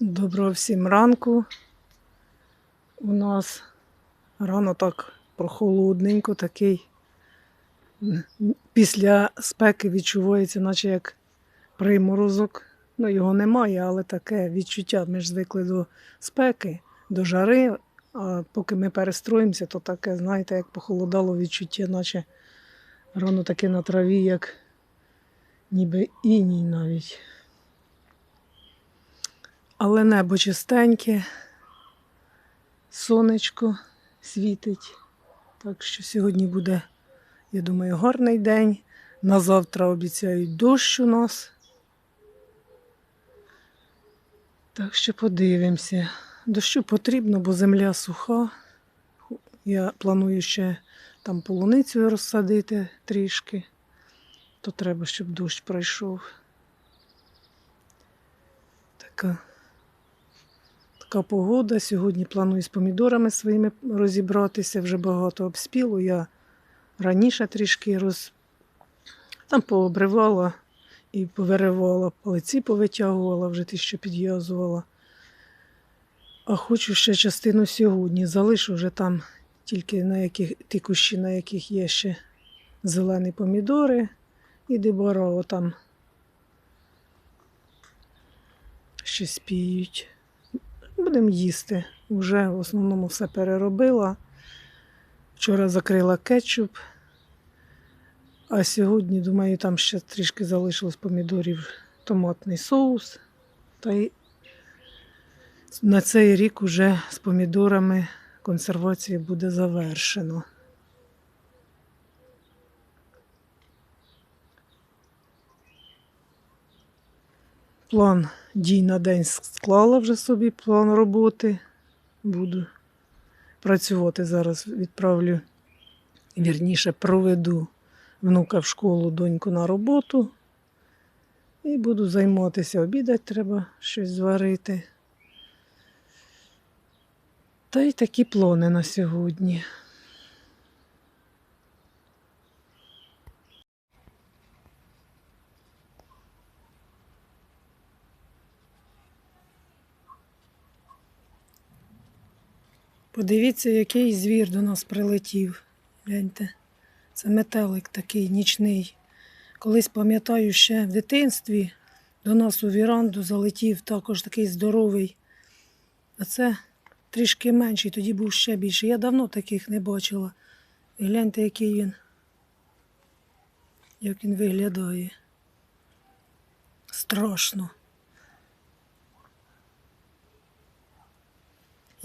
Доброго всім ранку. У нас рано так прохолодненько, такий. Після спеки відчувається, наче як приморозок. Ну, його немає, але таке відчуття. Ми ж звикли до спеки, до жари. А поки ми перестроїмося, то таке, знаєте, як похолодало відчуття, наче рано таке на траві, як ніби іній навіть. Але небо чистеньке, сонечко світить. Так що сьогодні буде, я думаю, гарний день. На завтра обіцяють дощ у нас. Так що подивимося. Дощу потрібно, бо земля суха. Я планую ще там полуницю розсадити трішки, то треба, щоб дощ пройшов. Така Така погода. Сьогодні планую з помідорами своїми розібратися. Вже багато обспілу. Я раніше трішки роз... там пообривала і повиривала, палиці повитягувала, вже ті, що підв'язувала. А хочу ще частину сьогодні. Залишу вже там тільки на яких, ті кущі, на яких є ще зелені помідори і дебарао там ще спіють. Будемо їсти. Вже в основному все переробила. Вчора закрила кетчуп. А сьогодні, думаю, там ще трішки залишилось помідорів томатний соус. Та й на цей рік уже з помідорами консервація буде завершено. План дій на день склала вже собі план роботи. Буду працювати зараз. Відправлю, вірніше, проведу внука в школу, доньку на роботу. І буду займатися. Обідати треба щось зварити. Та й такі плани на сьогодні. Подивіться, який звір до нас прилетів. Гляньте, це метелик такий нічний. Колись пам'ятаю, ще в дитинстві до нас у віранду залетів також такий здоровий. А це трішки менший, тоді був ще більший. Я давно таких не бачила. І гляньте, який він. Як він виглядає. Страшно.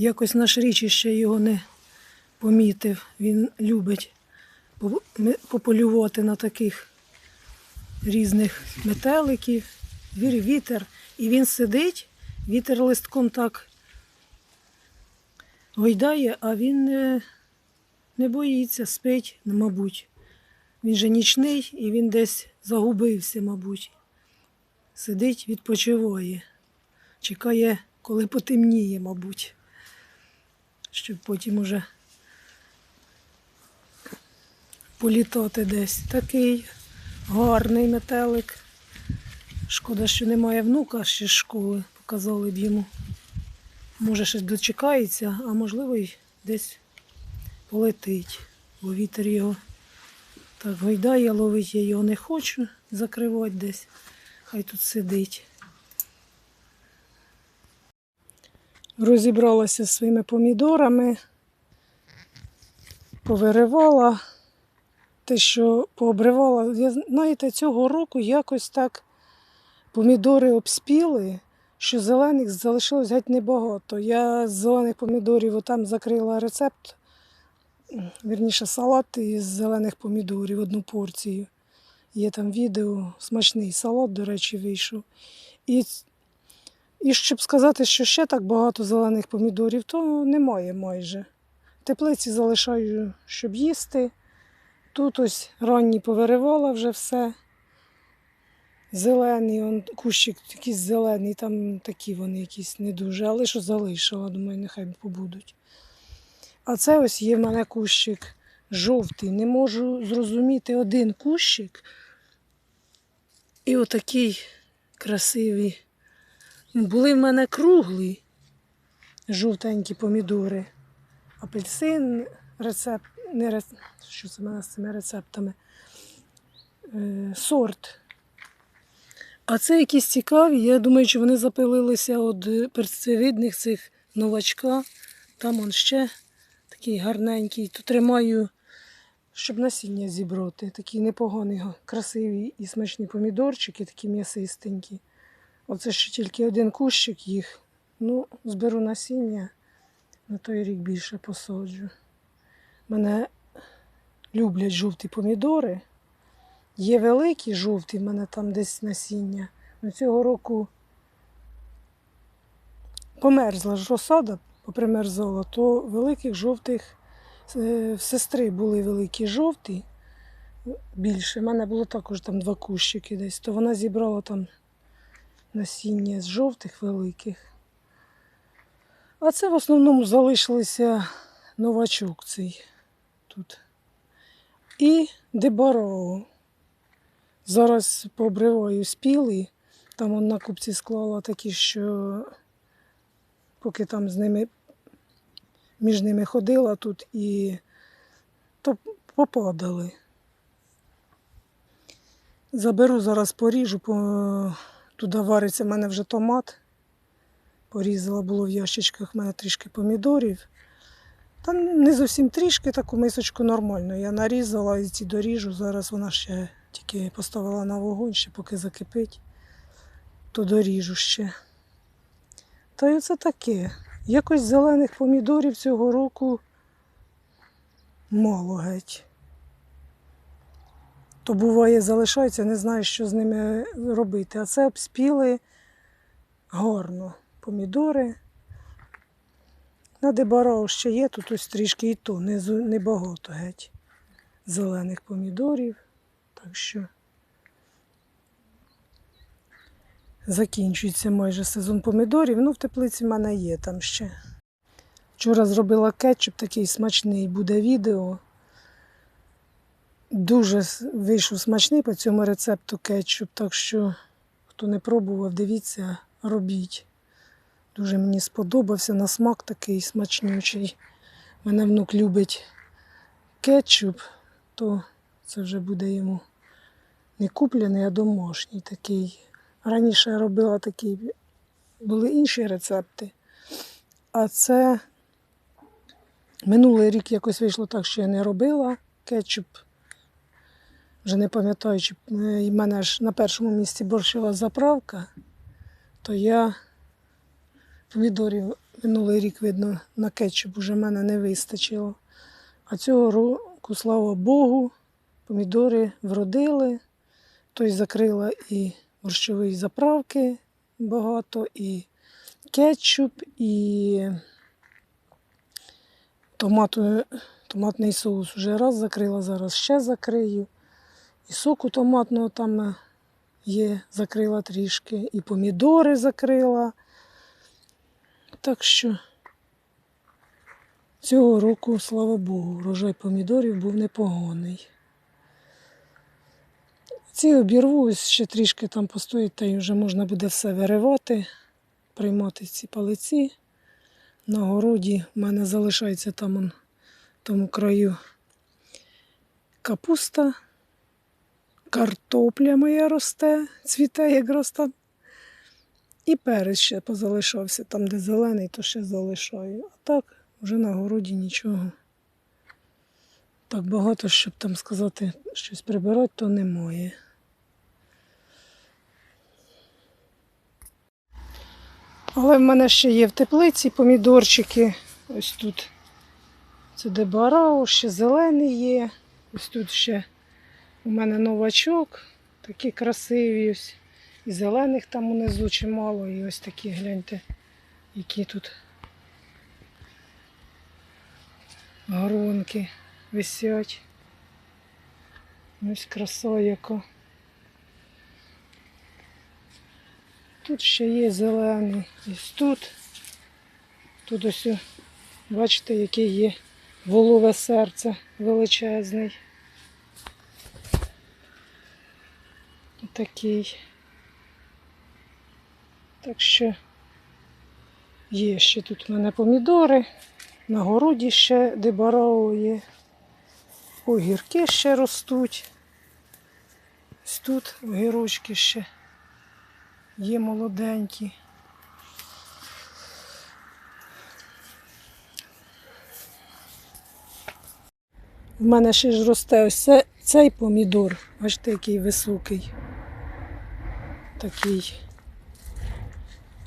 Якось наш річ ще його не помітив. Він любить пополювати на таких різних метеликів, вір вітер. І він сидить, вітер листком так гойдає, а він не, не боїться, спить, мабуть. Він же нічний і він десь загубився, мабуть. Сидить, відпочиває. Чекає, коли потемніє, мабуть щоб потім уже політати десь. Такий гарний метелик. Шкода, що немає внука ще з школи, показали б йому. Може, щось дочекається, а можливо, й десь полетить, бо вітер його так гойдає, ловить я його не хочу закривати десь. Хай тут сидить. Розібралася зі своїми помідорами, повиривала те, що пообривала. Я, знаєте, цього року якось так помідори обспіли, що зелених залишилось геть небагато. Я з зелених помідорів отам закрила рецепт, вірніше салат із зелених помідорів, одну порцію. Є там відео, смачний салат, до речі, вийшов. І і щоб сказати, що ще так багато зелених помідорів, то немає майже. Теплиці залишаю, щоб їсти. Тут ось ранні повиривала вже все. Зелений, он, кущик якийсь зелений, там такі вони якісь не дуже, але що залишила, думаю, нехай побудуть. А це ось є в мене кущик жовтий. Не можу зрозуміти один кущик. І отакий красивий Були в мене круглі жовтенькі помідори. Апельсин, рецепт, не рецепт, що це в мене з цими рецептами. Е, сорт. А це якісь цікаві. Я думаю, що вони запилилися від перцевидних цих новачка. Там он ще такий гарненький. То тримаю, щоб насіння зібрати. Такі непогані, красиві і смачні помідорчики, такі м'ясистенькі. Оце ще тільки один кущик їх. Ну, зберу насіння, на той рік більше посаджу. Мене люблять жовті помідори. Є великі жовті, в мене там десь насіння. Ну, цього року померзла ж розсада, попримерзала, то великих жовтих е, в сестри були великі жовті більше. У мене було також там два кущики десь, то вона зібрала там насіння з жовтих великих. А це в основному залишилися новачок цей тут. І дебароу. Зараз пообриваю спіли. Там он на купці склала такі, що поки там з ними між ними ходила тут і то попадали. Заберу зараз поріжу, по... туди вариться в мене вже томат. Порізала було в ящичках в мене трішки помідорів. Та не зовсім трішки, таку мисочку нормально. Я нарізала і ці доріжу. Зараз вона ще тільки поставила на вогонь, ще поки закипить, то доріжу ще. Та й оце таке. Якось зелених помідорів цього року мало геть. То буває, залишаються, не знаю, що з ними робити. А це обспіли гарно помідори. На дебарао ще є, тут ось трішки і то, не, зу- не геть зелених помідорів. Так що закінчується майже сезон помідорів. Ну, в теплиці в мене є там ще. Вчора зробила кетчуп, такий смачний буде відео. Дуже вийшов смачний по цьому рецепту кетчуп, так що хто не пробував, дивіться, робіть. Дуже мені сподобався на смак такий смачнючий. Мене внук любить кетчуп, то це вже буде йому не куплений, а домашній такий. Раніше я робила такі, були інші рецепти. А це минулий рік якось вийшло так, що я не робила кетчуп. Вже не пам'ятаю, чи е, в мене ж на першому місці борщова заправка, то я помідорів минулий рік, видно, на кетчуп вже в мене не вистачило. А цього року, слава Богу, помідори вродили, тобто закрила і борщові заправки багато, і кетчуп, і томату, томатний соус вже раз закрила, зараз ще закрию. І соку томатного там е, є, закрила трішки, і помідори закрила. Так що цього року, слава Богу, врожай помідорів був непоганий. Ці обірву, ось ще трішки там постоїть, та й вже можна буде все виривати, приймати ці палиці. На городі в мене залишається там в тому краю капуста, картопля моя росте, цвіте, як росте. І перець ще позалишався, там, де зелений, то ще залишаю. А так, вже на городі нічого. Так багато, щоб там сказати, щось прибирати, то немає. Але в мене ще є в теплиці помідорчики. Ось тут. Це дебарао, ще зелений є. Ось тут ще у мене новачок. Такі красиві ось. І зелених там унизу чимало. І ось такі, гляньте, які тут горонки висять. Ось краса яка. Тут ще є зелений. Ось тут. Тут ось, бачите, яке є волове серце величезний. Такий. Так що є ще тут в мене помідори, на городі ще дебароу є, огірки ще ростуть. Ось тут огірочки ще є молоденькі. В мене ще ж росте ось цей помідор. Бачите, який високий. Такий.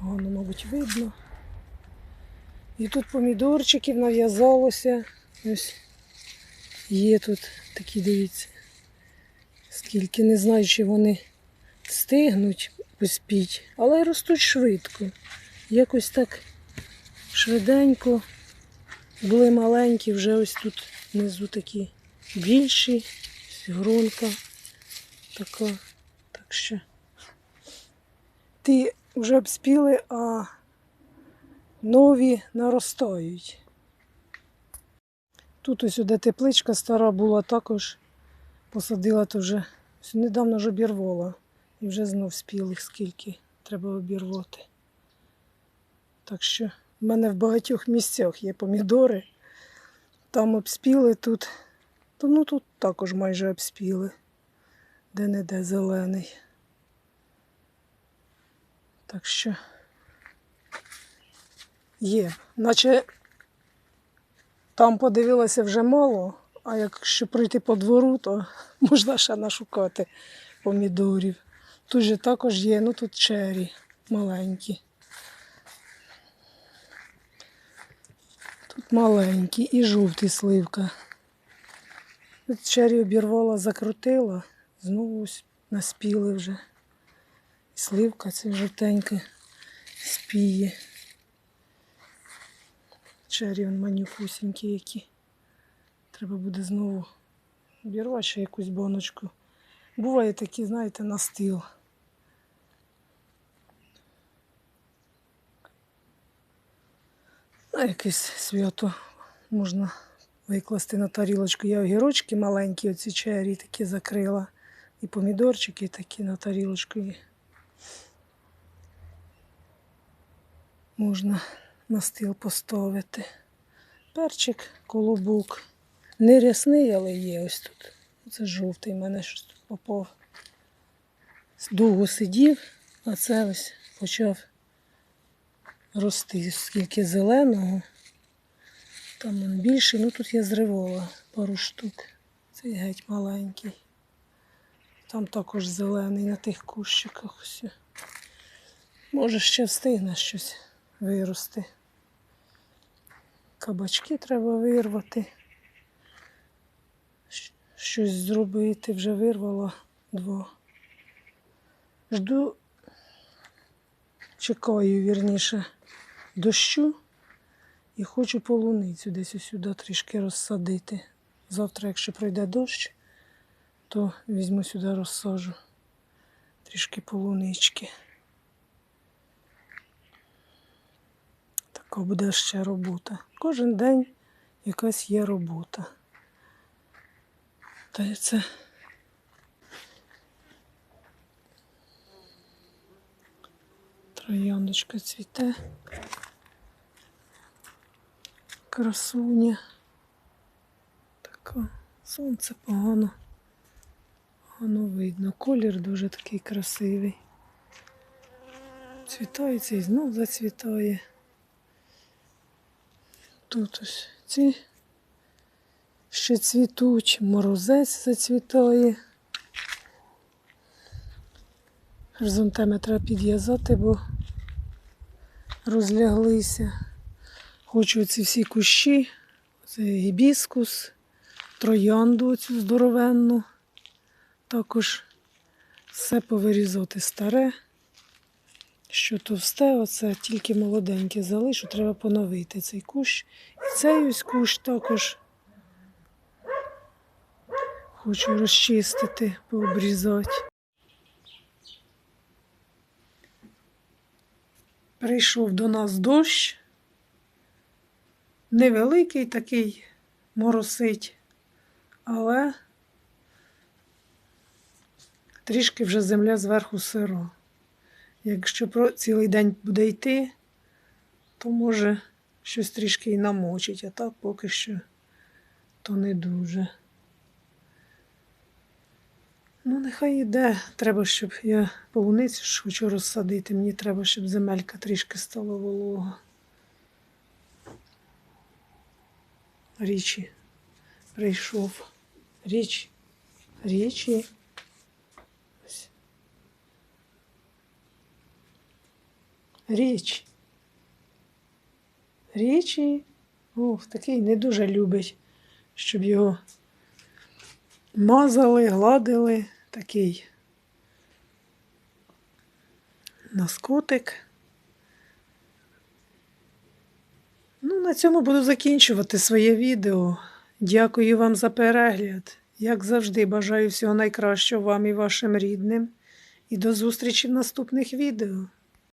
Воно, мабуть, видно. І тут помідорчиків нав'язалося. Ось є тут такі, дивіться. Скільки не знаю, чи вони встигнуть поспіть, але ростуть швидко. Якось так швиденько. Були маленькі, вже ось тут внизу такі більші, ось грунка така. Так що ті вже обспіли, а нові наростають. Тут ось де тепличка стара була, також посадила то вже недавно ж обірвала. І вже знов спіли скільки треба обірвати. Так що в мене в багатьох місцях є помідори. Там обспіли тут. Ну тут також майже обспіли. Де-не-де зелений. Так що є. Наче там подивилася вже мало, а якщо пройти по двору, то можна ще нашукати помідорів. Тут же також є, ну тут чері маленькі. Тут маленькі і жовтий сливка. Тут чері обірвала, закрутила, знову наспіли вже. Сливка це жовтенька спіє. Чері он які. Треба буде знову обірвати ще якусь баночку. Буває такі, знаєте, на стіл. На якесь свято можна викласти на тарілочку. Я огірочки маленькі, оці чері такі закрила. І помідорчики такі на тарілочку є. Можна на стіл поставити. Перчик, колобок. Не рясний, але є ось тут. Це жовтий, в мене щось тут попав. Довго сидів, а це ось почав рости. Скільки зеленого. Там він більший, ну тут я зривала пару штук. Цей геть маленький. Там також зелений на тих кущиках. Може ще встигне щось вирости. Кабачки треба вирвати. Щось зробити, вже вирвала два. Жду, чекаю, вірніше, дощу і хочу полуницю десь сюди трішки розсадити. Завтра, якщо пройде дощ, то візьму сюди розсажу трішки полунички. Така буде ще робота. Кожен день якась є робота. Та це. Трояндочка цвіте. Красуня. Така. Сонце погано. Погано видно. Колір дуже такий красивий. Цвітається і знов зацвітає. Тут ось ці ще цвітуть, морозець зацвітає. Хризантеми треба підв'язати, бо розляглися. Хочу ці всі кущі, це гібіскус, троянду цю здоровенну. Також все повирізати старе. Що товсте, оце тільки молоденьке залишу, треба поновити цей кущ. І цей ось кущ також хочу розчистити, пообрізати. Прийшов до нас дощ. Невеликий такий моросить, але трішки вже земля зверху сира. Якщо про цілий день буде йти, то може щось трішки і намочить, а так поки що то не дуже. Ну, нехай йде. Треба, щоб я полуницю ж хочу розсадити. Мені треба, щоб земелька трішки стала волога. Річі прийшов. Річ. Річі. Річ. Річі. Ух, такий не дуже любить, щоб його мазали, гладили. Такий наскотик. Ну, на цьому буду закінчувати своє відео. Дякую вам за перегляд. Як завжди, бажаю всього найкращого вам і вашим рідним. І до зустрічі в наступних відео.